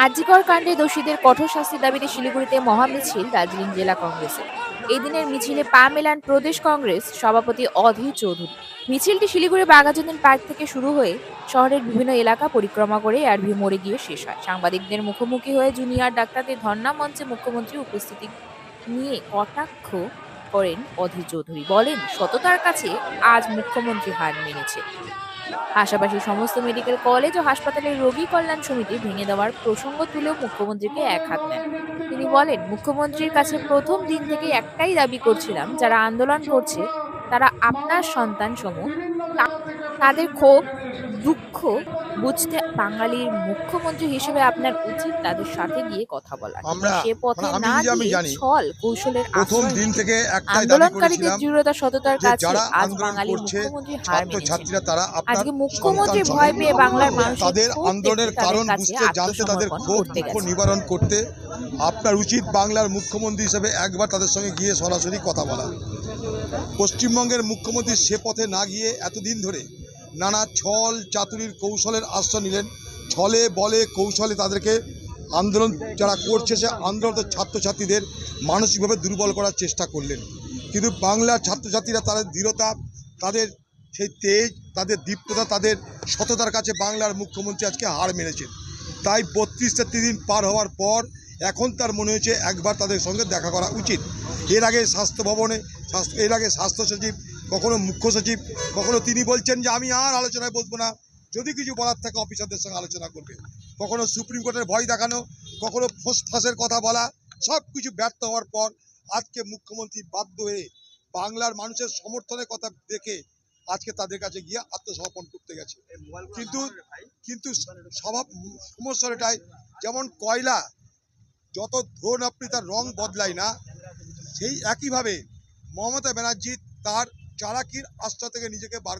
আরজিকর কাণ্ডে দোষীদের কঠোর শাস্তির দাবিতে শিলিগুড়িতে মহামিছিল দার্জিলিং জেলা কংগ্রেসের। এই দিনের মিছিলে পা মেলান প্রদেশ কংগ্রেস সভাপতি অধীর চৌধুরী। মিছিলটি শিলিগুড়ি বাঘাযতীন পার্ক থেকে শুরু হয়ে শহরের বিভিন্ন এলাকা পরিক্রমা করে আরভি মোড়ে গিয়ে শেষ হয়। সাংবাদিকদের মুখোমুখি হয়ে জুনিয়র ডাক্তারদের ধর্ণা মঞ্চে মুখ্যমন্ত্রী উপস্থিতি নিয়ে কটাক্ষ করেন অধীর চৌধুরী। বলেন, সততার কাছে আজ মুখ্যমন্ত্রী হার মেনেছে। পাশাপাশি সমস্ত মেডিকেল কলেজ ও হাসপাতালের রোগী কল্যাণ সমিতি ভেঙে দেওয়ার প্রসঙ্গ তুলেও মুখ্যমন্ত্রীকে এক হাত নেন তিনি বলেন, মুখ্যমন্ত্রীর কাছে প্রথম দিন থেকে একটাই দাবি করছিলাম, যারা আন্দোলন করছে তারা আপনার সন্তান সমূহ তাদের ক্ষোভ দুঃখ বুঝতে বাঙালির মুখ্যমন্ত্রী হিসেবে আপনার উচিত তাদের সাথে গিয়ে কথা বলা। সে পথে মানে না ছল কৌশলের প্রথম দিন থেকে আন্দোলনকারীদের দৃঢ়তা সততার কাছে আজ আন্দোলন বাঙালি করছে মুখ্যমন্ত্রী হার ছাত্র ছাত্রীরা তারা আজকে মুখ্যমন্ত্রী ভয় পেয়ে বাংলার মানুষের তাদের আন্দোলনের কারণ বুঝতে জানতে তাদের ক্ষোভ দুঃখ নিবারণ করতে আপনার উচিত বাংলার মুখ্যমন্ত্রী হিসেবে একবার তাদের সঙ্গে গিয়ে সরাসরি কথা বলা। পশ্চিমবঙ্গের মুখ্যমন্ত্রী সে পথে না গিয়ে এতদিন ধরে নানা ছল চাতুরির কৌশলের আশ্রয় নিলেন। ছলে বলে কৌশলে তাদেরকে আন্দোলন যারা করছে, সে আন্দোলন ছাত্রছাত্রীদের মানসিকভাবে দুর্বল করার চেষ্টা করলেন। কিন্তু বাংলার ছাত্রছাত্রীরা তাদের দৃঢ়তা, তাদের সেই তেজ, তাদের দীপ্ততা, তাদের সততার কাছে বাংলার মুখ্যমন্ত্রী আজকে হার মেরেছেন তাই বত্রিশ তেত্রিশ দিন পার হওয়ার পর এখন তার মনে হয়েছে একবার তাদের সঙ্গে দেখা করা উচিত। এর আগে স্বাস্থ্য ভবনে, স্বাস্থ্য, এর আগে স্বাস্থ্য সচিব, কখনো মুখ্য সচিব, কখনো তিনি বলছেন যে আমি আর আলোচনায় বসবো না। যদি কিছু বলার থাকে অফিসারদের সঙ্গে আলোচনা করবে। কখনো সুপ্রিম কোর্টের ভয় দেখানো, কখনো ফোস ফাঁসের কথা বলা, সব কিছু ব্যর্থ হওয়ার পর আজকে মুখ্যমন্ত্রী বাধ্য হয়ে বাংলার মানুষের সমর্থনের কথা দেখে আজকে তাদের কাছে গিয়ে আত্মসমর্পণ করতে গেছে। কিন্তু কিন্তু স্বভাব সমস্যা এটাই, যেমন কয়লা যত ধরুন আপনি তার রং বদলায় না, সেই একইভাবে মমতা ব্যানার্জি তার চারাকির আস্থা থেকে নিজেকে বার